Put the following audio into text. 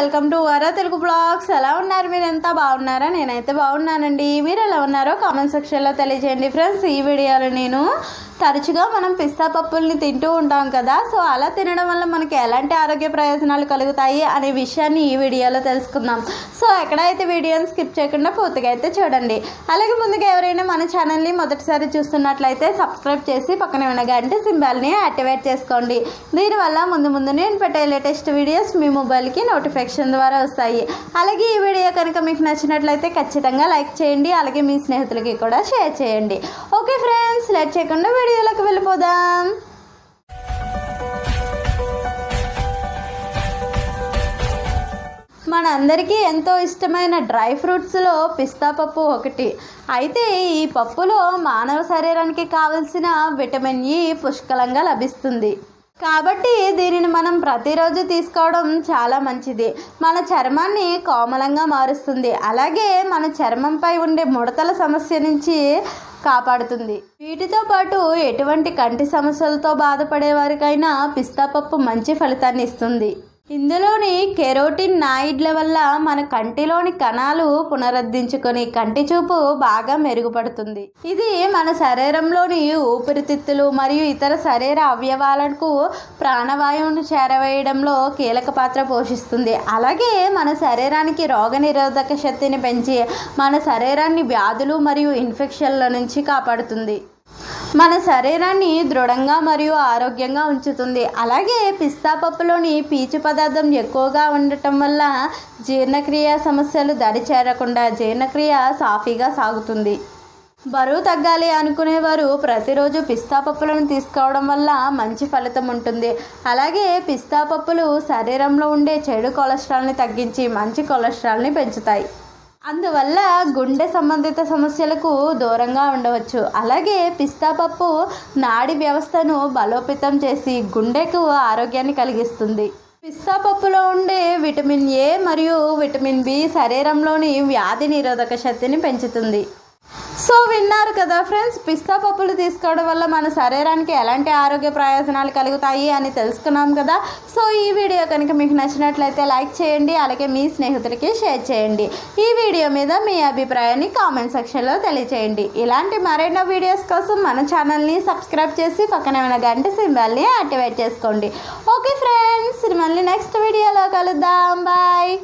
Welcome to వర Telugu blogs. ఎలా ఉన్నారు? మీరు ఎంత బాగున్నారా? నేనైతే బాగున్నానండి. మీరు ఎలా ఉన్నారో కామెంట్ సెక్షన్లో తెలియజేయండి ఫ్రెండ్స్. ఈ వీడియోలో నేను తరచుగా మనం పిస్తా పప్పుల్ని తింటూ ఉంటాం కదా. సో అలా తినడం వల్ల మనకి ఎలాంటి ఆరోగ్య ప్రయోజనాలు కలుగుతాయి అనే విషయాన్ని ఈ వీడియోలో తెలుసుకుందాం. సో ఎక్కడైతే వీడియోని స్కిప్ చేయకుండా పూర్తిగా అయితే చూడండి. అలాగే ముందుగా ఎవరైనా మన ఛానల్ని మొదటిసారి చూస్తున్నట్లయితే సబ్స్క్రైబ్ చేసి పక్కన ఉన్న గంట సింబల్ని యాక్టివేట్ చేసుకోండి. దీనివల్ల ముందు ముందు నేను పెట్టే లేటెస్ట్ వీడియోస్ మీ మొబైల్కి నోటిఫికేషన్ ద్వారా వస్తాయి. అలాగే ఈ వీడియో కనుక మీకు నచ్చినట్లయితే ఖచ్చితంగా లైక్ చేయండి అలాగే మీ స్నేహితులకి కూడా షేర్ చేయండి. ఓకే ఫ్రెండ్స్ లేట్ చేయకుండా వీడియోలోకి వెళ్ళిపోదాం. మనందరికీ ఎంతో ఇష్టమైన డ్రై ఫ్రూట్స్లో పిస్తా పప్పు ఒకటి. అయితే ఈ పప్పులో మానవ శరీరానికి కావలసిన విటమిన్ ఇ పుష్కలంగా లభిస్తుంది. కాబట్టి దీనిని మనం ప్రతిరోజు తీసుకోవడం చాలా మంచిది. మన చర్మాన్ని కోమలంగా మారుస్తుంది. అలాగే మన చర్మంపై ఉండే ముడతల సమస్య నుంచి కాపాడుతుంది. వీటితో పాటు ఎటువంటి కంటి సమస్యలతో బాధపడే వారికైనా పిస్తా పప్పు మంచి ఫలితాన్ని ఇస్తుంది. ఇందులోని కెరోటిన్ నాయిడ్ల వల్ల మన కంటిలోని కణాలు పునరుద్ధరించుకొని కంటి చూపు బాగా మెరుగుపడుతుంది. ఇది మన శరీరంలోని ఊపిరితిత్తులు మరియు ఇతర శరీర అవయవాలకు ప్రాణవాయువును చేరవేయడంలో కీలక పాత్ర పోషిస్తుంది. అలాగే మన శరీరానికి రోగనిరోధక శక్తిని పెంచి మన శరీరాన్ని వ్యాధులు మరియు ఇన్ఫెక్షన్ల నుంచి కాపాడుతుంది. మన శరీరాన్ని దృఢంగా మరియు ఆరోగ్యంగా ఉంచుతుంది. అలాగే పిస్తా పప్పులోని పీచు పదార్థం ఎక్కువగా ఉండటం వల్ల జీర్ణక్రియ సమస్యలు దడి చేరకుండా జీర్ణక్రియ సాఫీగా సాగుతుంది. బరువు తగ్గాలి అనుకునేవారు ప్రతిరోజు పిస్తా పప్పులను తీసుకోవడం వల్ల మంచి ఫలితం ఉంటుంది. అలాగే పిస్తా పప్పులు శరీరంలో ఉండే చెడు కొలెస్ట్రాల్ని తగ్గించి మంచి కొలెస్ట్రాల్ని పెంచుతాయి. అందువల్ల గుండె సంబంధిత సమస్యలకు దూరంగా ఉండవచ్చు. అలాగే పిస్తా పప్పు నాడి వ్యవస్థను బలోపేతం చేసి గుండెకు ఆరోగ్యాన్ని కలిగిస్తుంది. పిస్తా పప్పులో ఉండే విటమిన్ ఏ మరియు విటమిన్ బి శరీరంలోని వ్యాధి నిరోధక శక్తిని పెంచుతుంది. సో విన్నారు కదా ఫ్రెండ్స్ పిస్తా పప్పులు తీసుకోవడం వల్ల మన శరీరానికి ఎలాంటి ఆరోగ్య ప్రయోజనాలు కలుగుతాయి అని తెలుసుకున్నాం కదా. సో ఈ వీడియో కనుక మీకు నచ్చినట్లయితే లైక్ చేయండి అలాగే మీ స్నేహితులకి షేర్ చేయండి. ఈ వీడియో మీద మీ అభిప్రాయాన్ని కామెంట్ సెక్షన్లో తెలియచేయండి. ఇలాంటి మరెన్నో వీడియోస్ కోసం మన ఛానల్ని సబ్స్క్రైబ్ చేసి పక్కనే ఉన్న గంట సింబల్ని యాక్టివేట్ చేసుకోండి. ఓకే ఫ్రెండ్స్ మళ్ళీ నెక్స్ట్ వీడియోలో కలుద్దాం. బాయ్.